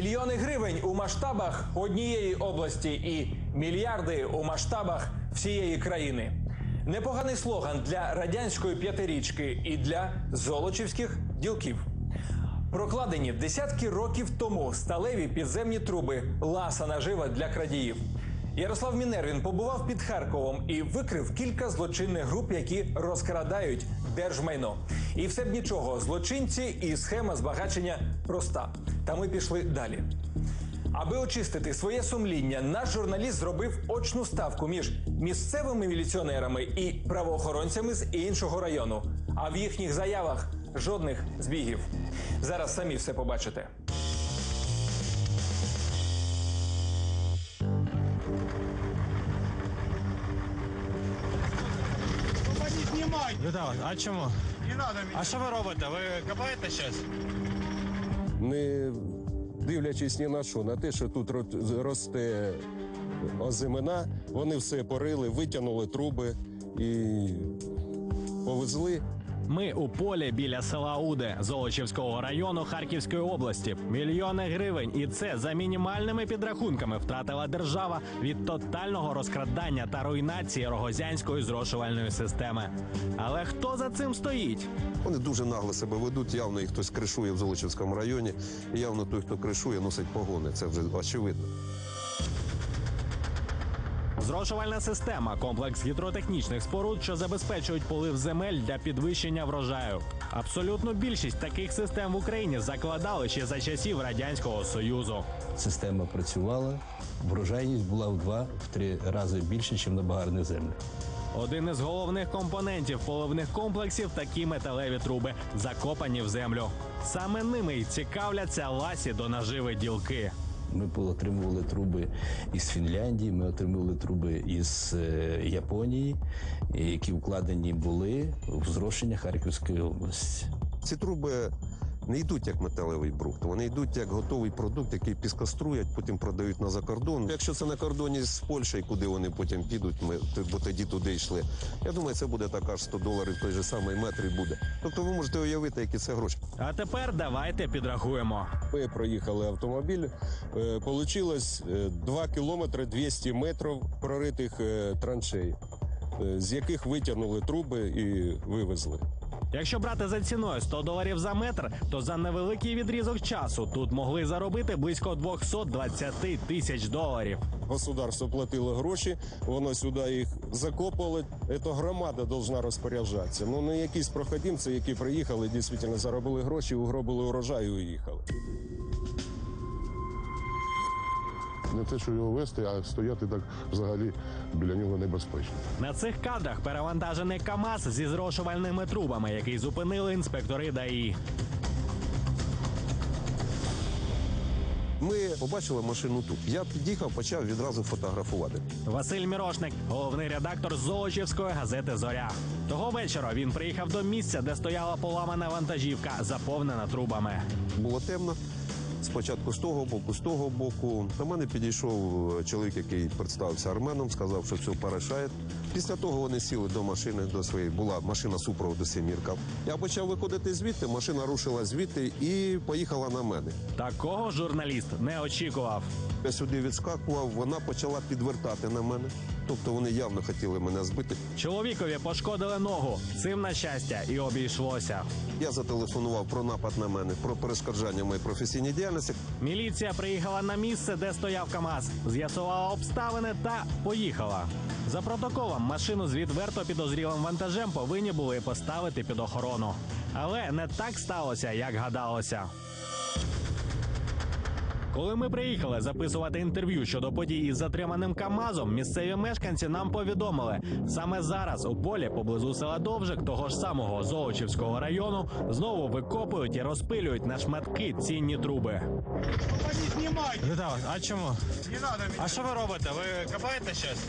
Мільйони гривень у масштабах однієї області і мільярди у масштабах всієї країни. Непоганий слоган для радянської п'ятирічки і для золочівських ділків. Прокладені десятки років тому сталеві підземні труби ласа нажива для крадіїв. Ярослав Мінервін побував під Харковом і викрив кілька злочинних груп, які розкрадають держмайно. І все б нічого, злочинці і схема збагачення проста. Та ми пішли далі. Аби очистити своє сумління, наш журналіст зробив очну ставку між місцевими міліціонерами і правоохоронцями з іншого району. А в їхніх заявах жодних збігів. Зараз самі все побачите. Вітаю, а чому? Не надо! А що ви робите? Ви копаєте щось? не дивлячись ні на що, на те, що тут ро- росте озимина, вони все порили, витягнули труби і повезли. Ми у полі біля села Уде Золочівського району Харківської області. Мільйони гривень, і це за мінімальними підрахунками втратила держава від тотального розкрадання та руйнації рогозянської зрошувальної системи. Але хто за цим стоїть? Вони дуже нагло себе ведуть. Явно їх хтось кришує в Золочівському районі. Явно той, хто кришує, носить погони. Це вже очевидно. Зрошувальна система комплекс гідротехнічних споруд, що забезпечують полив земель для підвищення врожаю. Абсолютну більшість таких систем в Україні закладали ще за часів радянського союзу. Система працювала, врожайність була в два-три рази більше, ніж на багарних землях. Один із головних компонентів поливних комплексів такі металеві труби, закопані в землю. Саме ними й цікавляться ласі до наживи ділки. Ми отримували труби із Фінляндії, ми отримували труби із е, Японії, які вкладені були в зрошення Харківської області. Ці труби не йдуть як металевий брухт, вони йдуть як готовий продукт, який піскоструять, потім продають на закордон. Якщо це на кордоні з Польщею, куди вони потім підуть, ми бо тоді туди йшли. Я думаю, це буде така ж 100 доларів, той же самий метр і буде. Тобто ви можете уявити, які це гроші. А тепер давайте підрахуємо. Ми проїхали автомобіль. Е, Получилось е, 2 кілометри 200 метрів проритих е, траншей, е, з яких витягнули труби і вивезли. Якщо брати за ціною 100 доларів за метр, то за невеликий відрізок часу тут могли заробити близько 220 тисяч доларів. Государство платило гроші, воно сюди їх закопало. Це громада повинна розпоряджатися. Ну не якісь проходимці, які приїхали, дійсно заробили гроші, угробили урожай і уїхали. Не те, що його вести, а стояти так взагалі біля нього небезпечно. На цих кадрах перевантажений КАМАЗ зі зрошувальними трубами, який зупинили інспектори ДАІ. Ми побачили машину тут. Я під'їхав, почав відразу фотографувати. Василь Мірошник, головний редактор Золочівської газети Зоря. Того вечора він приїхав до місця, де стояла поламана вантажівка, заповнена трубами. Було темно. Спочатку з того боку, з того боку. До мене підійшов е, чоловік, який представився арменом, сказав, що все порішає. Після того вони сіли до машини до своєї. Була машина супроводу Семірка. Я почав виходити звідти, машина рушила звідти і поїхала на мене. Такого журналіст не очікував. Я сюди відскакував, вона почала підвертати на мене. Тобто вони явно хотіли мене збити. Чоловікові пошкодили ногу. Цим на щастя і обійшлося. Я зателефонував про напад на мене, про перешкоджання моєї професійній діяльності. Міліція приїхала на місце, де стояв КАМАЗ, з'ясувала обставини та поїхала. За протоколом машину з відверто підозрілим вантажем повинні були поставити під охорону. Але не так сталося, як гадалося. Коли ми приїхали записувати інтерв'ю щодо подій із затриманим КАМАЗом, місцеві мешканці нам повідомили, саме зараз у полі поблизу села Довжик, того ж самого Золочівського району, знову викопують і розпилюють на шматки цінні труби. Не снимай! А чому? Не надо! А що ви робите? Ви копаєте щось?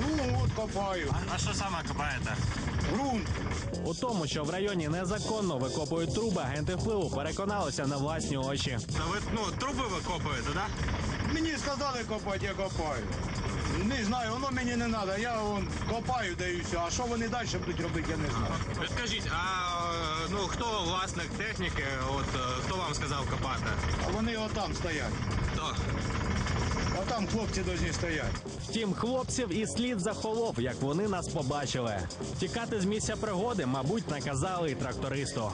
Ну от копаю. А що саме копаєте? Грунт. У тому, що в районі незаконно викопують труби, агенти впливу переконалися на власні очі. Та ви ну труби викопуєте, да? Мені сказали копати, я копаю. Не знаю, воно мені не треба. Я вон копаю, даюся. А що вони далі будуть робити, я не знаю. Скажіть, а ну хто власник техніки? От е, хто вам сказав копати? А вони отам стоять. Хто? Отам хлопці повинні стояти. Втім, хлопців і слід захолов, як вони нас побачили. Тікати з місця пригоди, мабуть, наказали і трактористу.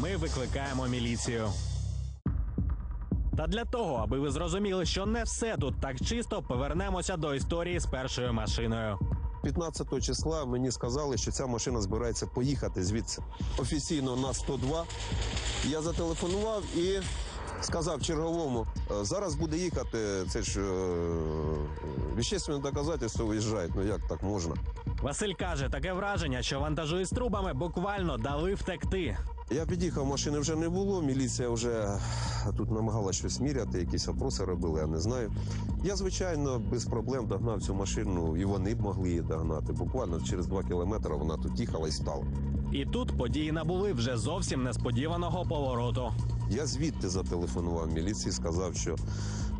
Ми викликаємо міліцію. Та для того, аби ви зрозуміли, що не все тут так чисто, повернемося до історії з першою машиною. 15 числа мені сказали, що ця машина збирається поїхати звідси. Офіційно на 102. Я зателефонував і сказав черговому, «Е, зараз буде їхати, це ж е, вещественне доказательство виїжджають. Ну як так можна? Василь каже, таке враження, що вантажу із трубами буквально дали втекти. Я під'їхав, машини вже не було. Міліція вже тут намагалася щось міряти, якісь опроси робили, я не знаю. Я, звичайно, без проблем догнав цю машину, і вони б могли її догнати. Буквально через два кілометри вона тут їхала і стала. І тут події набули вже зовсім несподіваного повороту. Я звідти зателефонував міліції, сказав, що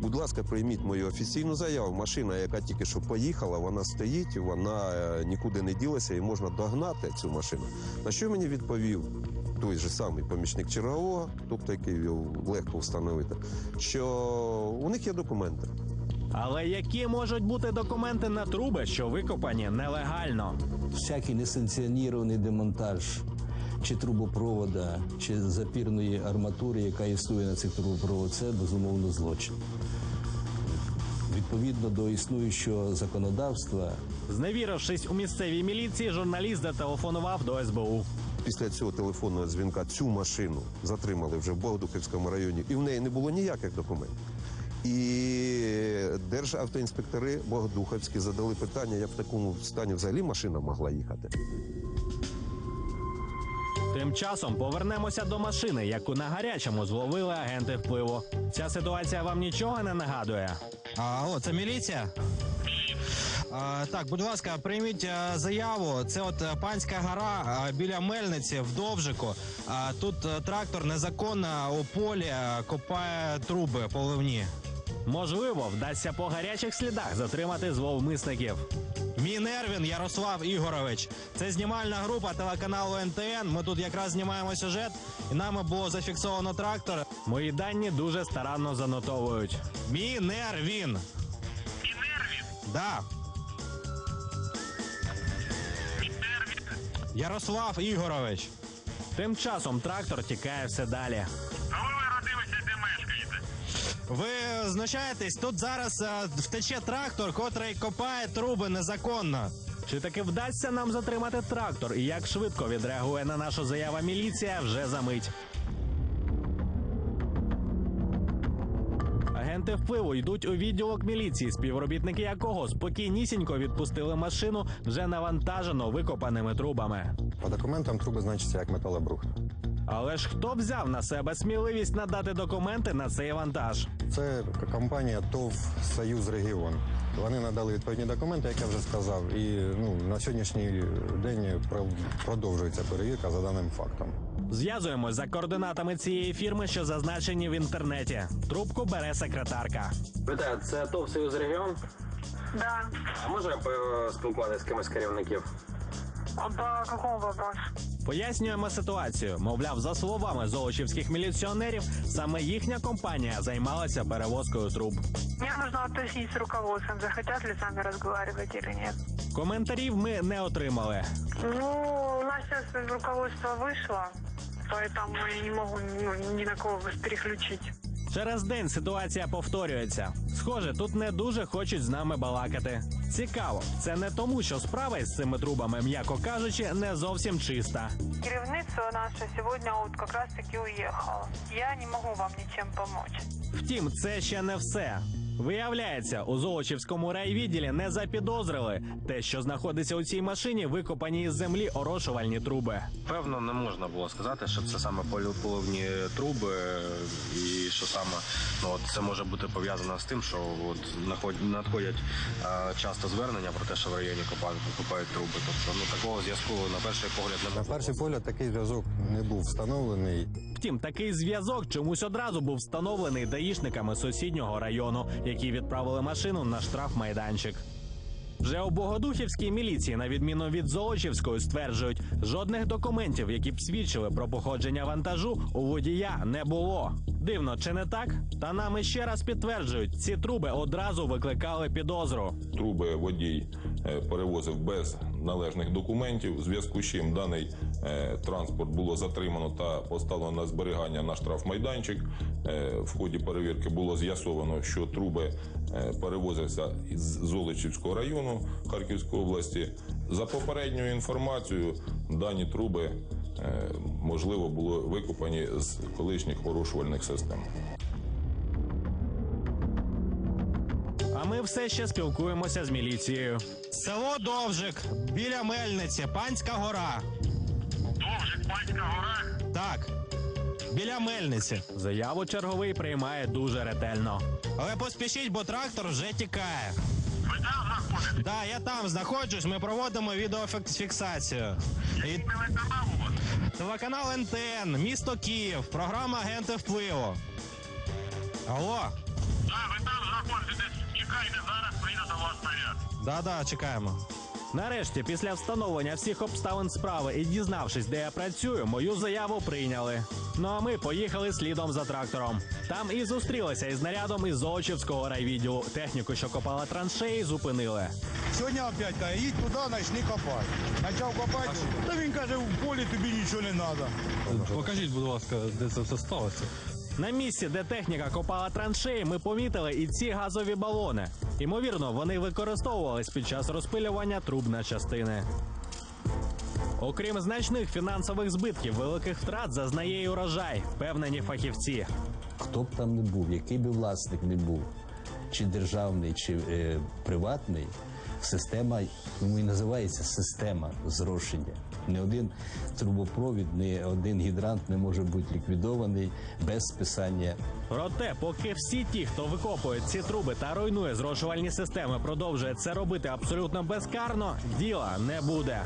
будь ласка, прийміть мою офіційну заяву. Машина, яка тільки що поїхала, вона стоїть, вона е, нікуди не ділася і можна догнати цю машину. На що мені відповів той же самий помічник чергового, тобто який його легко встановити, що у них є документи. Але які можуть бути документи на труби, що викопані нелегально? Всякий несанкціонований демонтаж чи трубопровода, чи запірної арматури, яка існує на цих трубопроводах, це безумовно злочин. Відповідно до існуючого законодавства, Зневірившись у місцевій міліції, журналіст зателефонував до СБУ. Після цього телефонного дзвінка цю машину затримали вже в Богодухівському районі, і в неї не було ніяких документів. І державтоінспектори Богодухівські задали питання, як в такому стані взагалі машина могла їхати. Тим часом повернемося до машини, яку на гарячому зловили агенти впливу. Ця ситуація вам нічого не нагадує? Алло, це міліція? Так, будь ласка, прийміть заяву. Це от панська гора біля мельниці в Довжику. А, тут трактор незаконно у полі копає труби поливні. Можливо, вдасться по гарячих слідах затримати зловмисників. Мій Нервін Ярослав Ігорович. Це знімальна група телеканалу НТН. Ми тут якраз знімаємо сюжет, і нами було зафіксовано трактор. Мої дані дуже старанно занотовують. Мій Нервін. Мій Нервін? Да. Ярослав Ігорович. Тим часом трактор тікає все далі. Ви знущаєтесь, тут зараз е, втече трактор, котрий копає труби незаконно. Чи таки вдасться нам затримати трактор? І як швидко відреагує на нашу заяву міліція вже за мить. Агенти впливу йдуть у відділок міліції, співробітники якого спокійнісінько відпустили машину вже навантажену викопаними трубами. По документам труби значаться як металобрухт. Але ж хто взяв на себе сміливість надати документи на цей вантаж? Це компанія ТОВ Союз Регіон. Вони надали відповідні документи, як я вже сказав. І ну на сьогоднішній день про- продовжується перевірка за даним фактом. Зв'язуємось за координатами цієї фірми, що зазначені в інтернеті. Трубку бере секретарка. Вітаю, це ТОВ Союз Регіон. Да. А може поспілкуватися з кимось з керівників? А По какому вопросу? Пояснюємо ситуацію. Мовляв, за словами золочівських міліціонерів, саме їхня компанія займалася перевозкою труб. Мне нужно уточнить с руководством, захотят ли сами разговаривать или нет. Коментарів ми не отримали. Ну, сейчас руководство вышло, поэтому я не могу ну, ни на кого вас переключить. Через день ситуація повторюється. Схоже, тут не дуже хочуть з нами балакати. Цікаво, це не тому, що справа із цими трубами, м'яко кажучи, не зовсім чиста. Керівництво наше сегодня вот как раз таки уехало. Я не могу вам ничем помочь. Втім, це ще не все. Виявляється, у Золочівському райвідділі не запідозрили те, що знаходиться у цій машині, викопані із землі орошувальні труби. Певно, не можна було сказати, що це саме полівні труби, і що саме ну от це може бути пов'язано з тим, що от надходять е, часто звернення про те, що в районі копають, копають труби. Тобто ну такого зв'язку на перший погляд На перший погляд такий зв'язок не був встановлений. Втім, такий зв'язок чомусь одразу був встановлений даїшниками сусіднього району, які відправили машину на штрафмайданчик. Вже у Богодухівській міліції, на відміну від Золочівської, стверджують, жодних документів, які б свідчили про походження вантажу, у водія не було. Дивно, чи не так? Та нам іще раз підтверджують, ці труби одразу викликали підозру. Труби водій е, перевозив без належних документів. В зв'язку з чим даний транспорт було затримано та поставлено на зберігання на штрафмайданчик. Е, В ході перевірки було з'ясовано, що труби е, перевозилися із Золочівського району Харківської області. За попередньою інформацією, дані труби е, можливо були викопані з колишніх порушувальних систем. А ми все ще спілкуємося з міліцією. Село Довжик біля Мельниці, Панська гора. Довжик, гора. Так. Біля Мельниці. Заяву черговий приймає дуже ретельно. Але поспішіть, бо трактор вже тікає. Ви там знаходитесь? Да, я там знаходжусь. Ми проводимо відеофіксацію. І Телеканал у вас? телеканал НТН, місто Київ, програма Агенти впливу. Алло, Так, ви там знаходитесь. Чекайте, зараз прийде до вас наряд. да-да, чекаємо. Нарешті, після встановлення всіх обставин справи і дізнавшись, де я працюю, мою заяву прийняли. Ну а ми поїхали слідом за трактором. Там і зустрілися із нарядом із Золочівського райвідділу. Техніку, що копала траншеї, зупинили. Сьогодні опять каже, їдь туди, почни копати. Почав копати, та він каже, в полі тобі нічого не треба. Покажіть, будь ласка, де це все сталося. На місці, де техніка копала траншеї, ми помітили і ці газові балони. Ймовірно, вони використовувались під час розпилювання труб на частини. Окрім значних фінансових збитків, великих втрат зазнає і урожай, впевнені фахівці. Хто б там не був, який би власник не був, чи державний, чи е, приватний, система, тому і називається система зрошення. Не один трубопровід, не один гідрант не може бути ліквідований без списання Проте, поки всі ті, хто викопує ці труби та руйнує зрошувальні системи, продовжує це робити абсолютно безкарно, діла не буде.